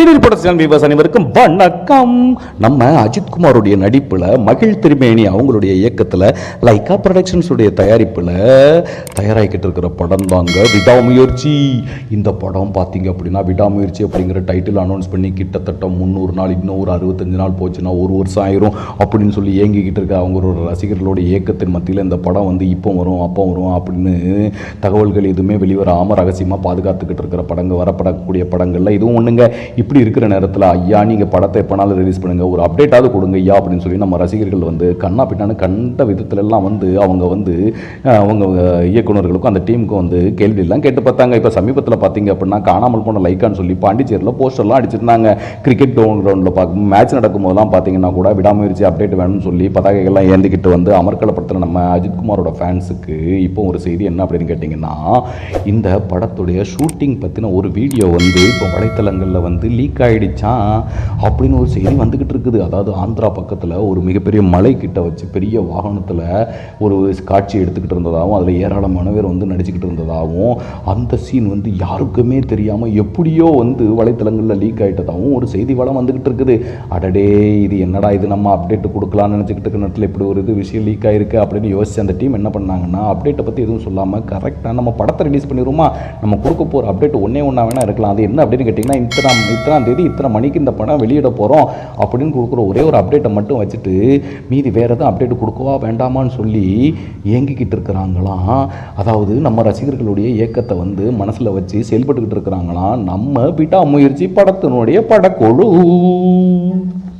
Serial படத்தில் அனைவருக்கும் வணக்கம். நம்ம அஜித்குமாருடைய நடிப்பில் மகிழ் திருமேனி அவங்களுடைய இயக்கத்தில் லைகா ப்ரொடக்ஷன்ஸுடைய தயாரிப்பில் தயாராகிக்கிட்டு இருக்கிற படம் தாங்க விடாமுயற்சி. இந்த படம் பார்த்தீங்க அப்படின்னா விடாமுயற்சி அப்படிங்கிற டைட்டில் அனௌன்ஸ் பண்ணி கிட்டத்தட்ட முந்நூறு நாள் இன்னும் ஒரு அறுபத்தஞ்சு நாள் போச்சுன்னா ஒரு வருஷம் ஆயிரும் அப்படின்னு சொல்லி ஏங்கிக்கிட்டு இருக்க அவங்களோட ரசிகர்களோட இயக்கத்தின் மத்தியில் இந்த படம் வந்து இப்போ வரும் அப்போ வரும் அப்படின்னு தகவல்கள் எதுவுமே வெளிவராமல் ரகசியமாக பாதுகாத்துக்கிட்டு இருக்கிற படங்கள் வரப்படக்கூடிய படங்கள்ல இதுவும் ஒன்றுங்க இப்படி இருக்கிற நேரத்தில் ஐயா நீங்கள் படத்தை எப்போனாலும் ரிலீஸ் பண்ணுங்கள் ஒரு அப்டேட்டாவது கொடுங்க ஐயா அப்படின்னு சொல்லி நம்ம ரசிகர்கள் வந்து கண்ணா பின்னான்னு கண்ட விதத்துலலாம் வந்து அவங்க வந்து அவங்க இயக்குனர்களுக்கும் அந்த டீமுக்கும் வந்து கேள்வியெல்லாம் கேட்டு பார்த்தாங்க. இப்போ சமீபத்தில் பார்த்தீங்க அப்படின்னா காணாமல் போன லைக்கான்னு சொல்லி பாண்டிச்சேரியில் போஸ்டர்லாம் அடிச்சிருந்தாங்க. கிரிக்கெட் கிரவுண்டில் பார்க்கும் மேட்ச் நடக்கும் போதெல்லாம் பார்த்தீங்கன்னா கூட விடாமுயற்சி அப்டேட் வேணும்னு சொல்லி பதாகைகள்லாம் ஏந்திக்கிட்டு வந்து அமர்க்கலப்படுத்தின நம்ம அஜித்குமாரோட ஃபேன்ஸுக்கு இப்போ ஒரு செய்தி என்ன அப்படின்னு கேட்டிங்கன்னா இந்த படத்துடைய ஷூட்டிங் பற்றின ஒரு வீடியோ வந்து இப்போ வலைத்தளங்களில் வந்து லீக் ஆகிடுச்சான் அப்படின்னு ஒரு செய்தி வந்துக்கிட்டு இருக்குது. அதாவது ஆந்திரா பக்கத்தில் ஒரு மிகப்பெரிய மலை கிட்ட வச்சு பெரிய வாகனத்தில் ஒரு காட்சி எடுத்துக்கிட்டு இருந்ததாகவும் அதில் ஏராளமான பேர் வந்து நடிச்சுக்கிட்டு இருந்ததாகவும் அந்த சீன் வந்து யாருக்குமே தெரியாமல் எப்படியோ வந்து வலைத்தளங்களில் லீக் ஆகிட்டதாகவும் ஒரு செய்தி வளம் வந்துக்கிட்டு இருக்குது. அடடே இது என்னடா இது? நம்ம அப்டேட் கொடுக்கலாம்னு நினச்சிக்கிட்டு இருக்க நேரத்தில் இப்படி ஒரு இது விஷயம் லீக் ஆயிருக்கு அப்படின்னு யோசிச்சு அந்த டீம் என்ன பண்ணாங்கன்னா அப்டேட்டை பற்றி எதுவும் சொல்லாமல் கரெக்டாக நம்ம படத்தை ரிலீஸ் பண்ணிடுவோமா? நம்ம கொடுக்க போகிற அப்டேட் ஒன்றே ஒன்றா வேணா இருக்கலாம். அது என்ன அப்படின்னு கேட்டிங்கன்னா இன்ஸ்டாகிராம் இத்தனாம் தேதி இத்தனை மணிக்கு இந்த படம் வெளியிட போகிறோம் அப்படின்னு கொடுக்குற ஒரே ஒரு அப்டேட்டை மட்டும் வச்சுட்டு மீதி வேறு எதுவும் அப்டேட் கொடுக்கவா வேண்டாமான்னு சொல்லி இயங்கிக்கிட்டு இருக்கிறாங்களாம். அதாவது நம்ம ரசிகர்களுடைய இயக்கத்தை வந்து மனசில் வச்சு செயல்பட்டுக்கிட்டு இருக்கிறாங்களாம். நம்ம விட்டா முயற்சி படத்தினுடைய படக்குழு.